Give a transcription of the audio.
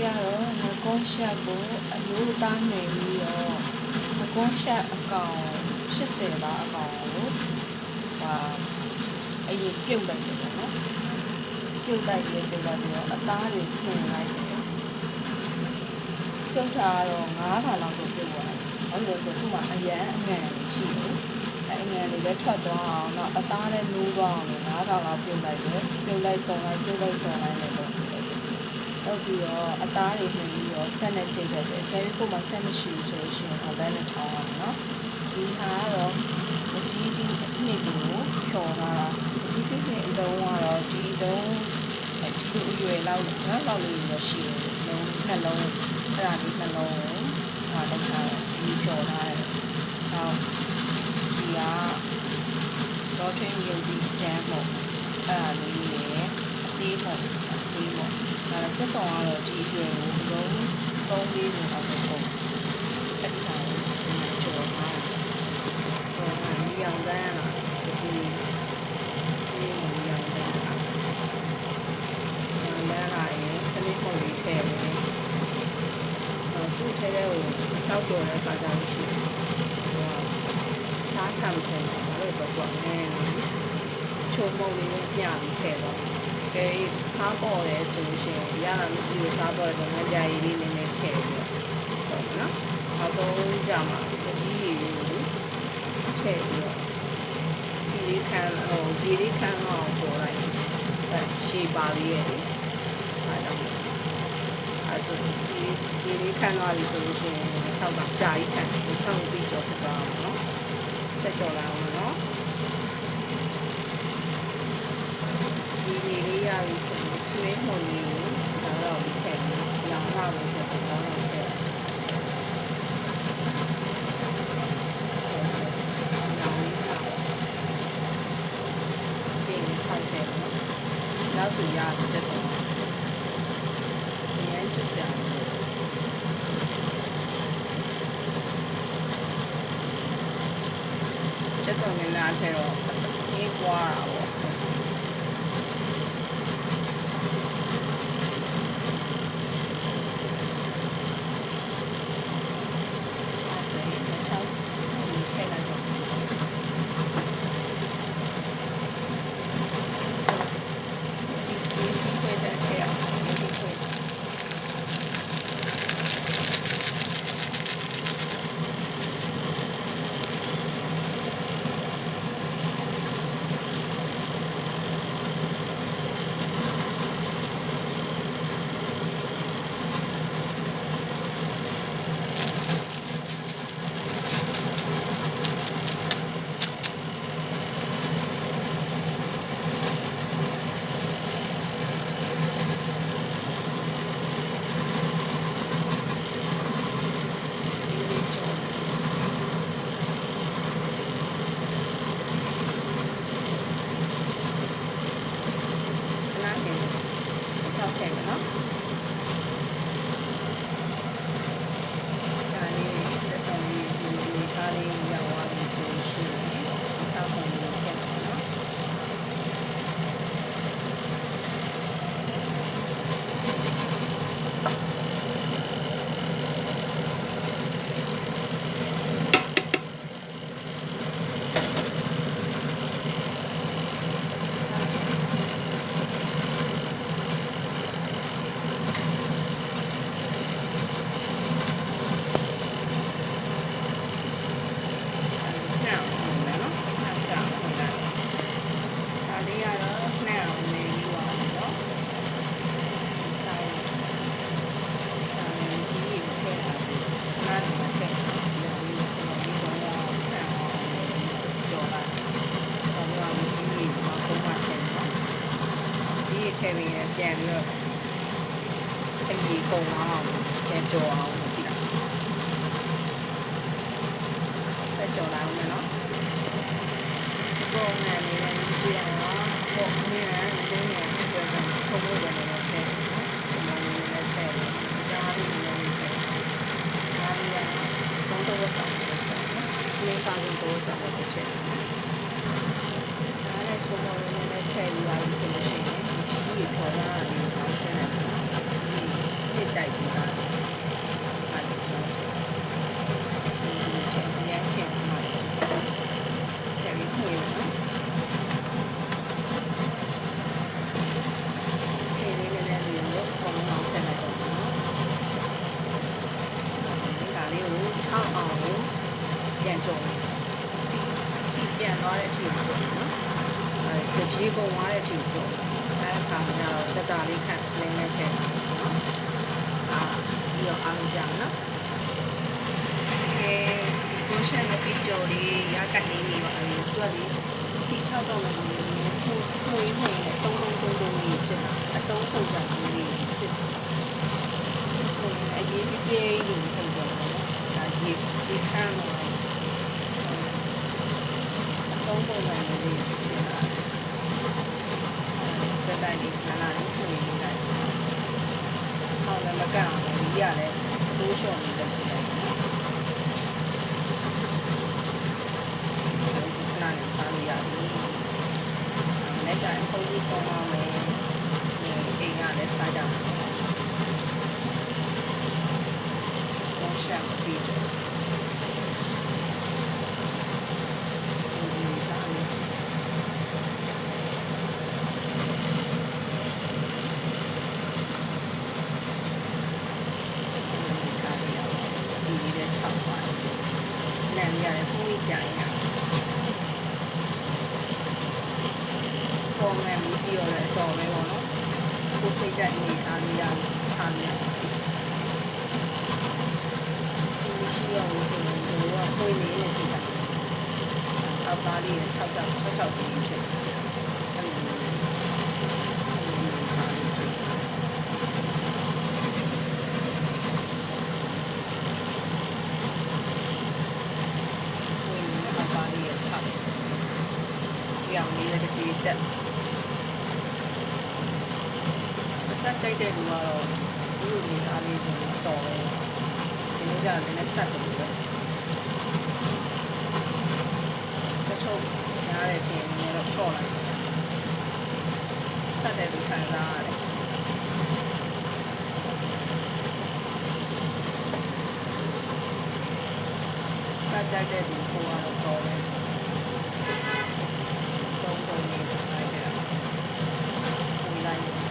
လေးကတော့ငကုန်းရှက်ကိုအလိုသားနေပြီးတော့ငကုန်းရှက်အကောင်80ပါအကောင်ကိုဟာအရင်ပြုတ်လိုက်တယ်ပေါ့နော်ပြုတ်လိုက်တယ်ပြုတ်လိုက်ပြီးတော့အသားတွေဖြင်လိုက်တယ်ပြုတ်တာကတော့9ခါလောက်ကိုပြုတ်သွားတယ်။အဲ့လိုဆိုခုမှအရန်အငံရှိတယ်။အဲ့အငံတွေလည်းထွက်သွားအောင်တော့အသားလည်းနိုးသွားအောင်လို့9ခါလောက်ပြုတ်လိုက်တယ်။ပြုတ်လိုက်တုံလိုက်ပြုတ်လိုက်တုံလိုက်လည်းလုပ် တယ်။လုပ်ပြီးတော့အသားတွေနှင်ပြီးတော့ဆက်နဲ့ကြိတ်လိုက်တယ်။ဒါပေမဲ့ခုမှဆက်မရှိဘူးဆိုလို့ရှိရင်အဘန်းနဲ့ထောင်းအောင်နော်။ဒီဟာကတော့မကြီးဒီနှစ်ကိုဖြော်လာတာမကြီးဒီနှစ်အလုံးကတော့ဒီအလုံးဒီလိုအရွယ်လောက်နော်လောက်လေးရရှိတယ်။လုံးနှလုံးအဲ့ဒါလေးနှလုံးကိုဟာလောက်ထားတယ်ဒီဖြော်ထားတယ်။နောက်ဒီကတော့ထွင်းရုပ်ဒီဂျမ်းပေါ့အဲ့ဒါလေးရယ်အသေးပေါ့အသေးပေါ့ ဒါလည်းစက်တော်ကတော့ဒီအရွယ်ကိုလုံးသုံးလေးကိုအောက်ပေါ့အဲ့ဒီဟာကိုကျော်ထားတယ်ကျော်ထားပြီးရောင်တန်းလာဒီဒီရောင်တန်းလာရောင်တန်းလာရင်စနစ်ပုံလေးထည့်မယ်သူ့ထဲထဲကို၆ကျော်တဲ့ခါကျလို့ရှိရင်စားခံထည့်တယ်ဘာလို့ဆိုတော့နည်းချိုးမုံလေးနဲ့ပြပြီးထည့်တော့ ကဲစားပေါ်တယ်ဆိုလို့ရှိရင်ရတာမရှိဘူးစားပေါ်တယ်ငါကြာရည်လေးနည်းနည်းထည့်ပြီးတော့ဟုတ်နော်နောက်ဆုံးကြမှာပကြီးရည်လေးကိုထည့်ပြီးတော့စီလေးခံဟိုရေလေးခံအောင်ပေါ်လိုက်အဲရှေးပါလေးရဲ့အဲတော့အဲဆိုစီရေလေးခံသွားပြီဆိုလို့ရှိရင်6ကကြာကြီးခံ6ပြီးကြော်ဖြစ်သွားအောင်နော်ဆက်ကြော်လာအောင်နော်ဒီရေလေးရ ပြီဆိုရင်ဆွေးမှုန်လေးကိုဒါတော့ထည့်ပြီးရောင်လာလို့ဖြစ်တော့တော့ထည့်နောက်ဆိုရတဲ့တော့ရမ်းချစ်စရာတက်တော်နေလာထဲတော့အေးပွားတာပေါ့ အကြီးကုန်အောင်ပြန်ကြော်အောင်ကြည့်လိုက်ဆက်ကြော်လိုက်အောင်နော်ပုံမှန်လေးလည်းကြည့်ရအောင်ပေါ့အမြဲတမ်းဒီနေ့ပြောတာချုံလို့ရတယ်လည်းထည့်နော်ချုံလို့လည်းထည့်တယ်ကြားလေးလည်းထည့်ကြားလေးကဆုံးတော့ဆောင်တယ်ထည့်နော်ဒီစားရင်တော့ဆောင်တယ်ထည့်ကြားတဲ့ချုံလို့လည်းထည့်ယူရပြီဆိုလို့ရှိရင်ဒီကြီးပေါ်လာတယ် ပေါ့ထည့်တယ်နော်ဒီတစ်တတိုက်ပြီးသားအဲ့ဒါတော့ဒီအရန်ချင်းမှာလေဆိုတော့တယ်ပြီးခွေးနော်ခြေလေးနဲ့လည်းလေးကိုပုံမှန်တက်လိုက်တော့နော်ဒီကလေးကို6အောင်ကိုပြန်ကြုံစီစီပြန်သွားတဲ့အထိကိုကြုံနော်အဲရေကုန်သွားတဲ့အထိကိုကြုံအဲအခါမှာတော့ကြကြလေးခန့်လင်းလေးထည့်တာနော်အာ ပြီးတော့အားလုံးကြနော်ကဲကိုရှန်ရဲ့ပီကျော်လေးရကတ်လေးနေပါလေသူကလေစီ6တော့လည်းနေခုခုရင်းဝင်နဲ့တုံးတုံးတုံးတုံးလေးဖြစ်တာအတုံးပုံစံလေးဖြစ်တယ်အရေးကြီးပြေးလို့ဖြစ်တယ်နော်ဒါရေးဒီခန့်တော့အတုံးပုံစံလေးဖြစ်တာစက်တိုင်းဒီခဏလေးခုရင်းလို က်ဟောင်းလည်းမကန့်အောင်လည်းဒီရလည်းတိုးလျှော့နေတယ်ဖြစ်တယ်။ဒီခဏနဲ့စားလို့ရပြီ။လက်ကြရင်ပုံကြီးဆုံးအောင်မယ်။ဒီအိမ်ကလည်းစားကြမယ်။တော့ရှက်ပြီးတော့ဒီစားလို့ကားရအောင်စီလေးတဲ့6ပါ။နံရလည်းဖုံး ကြီးကြရင်ရပေါ်မယ်မီးကြည့်ရလဲတော်ပဲပေါ့နော်။ကိုစိတ်ကြိုက်နေအားလေးရချာနေစီရှိရလို့ဆိုရင်ဒီကခွေးလေးနဲ့ကြည့်တာ။အောက်သားလေး6ကြောက်6 6ပြီးဖြစ်တယ်။အဲ့လိုမျိုးအဲ့လိုမျိုးစားလို့ ဝင်နေတာပါလေးရချတယ်။ဒီအောင်လေးလည်း တပြေးတက်။အဆက်ကြိုက်တဲ့လူကတော့ဒီလိုနေသားလေးဆိုတော့တော်တယ်။ရှင်လို့ကြတယ်လည်းဆက်တယ်ပဲ။တချို့ညားတဲ့အချိန်မျိုးတော့ short လိုက်တယ်။ဆက်တယ်လို့ခံစားရတယ်။စကြိုက်တဲ့ဒီကိုကတော့တော်တယ်။တုံးတုံးလေးလိုက်တယ်။ဝင်လိုက်တယ်။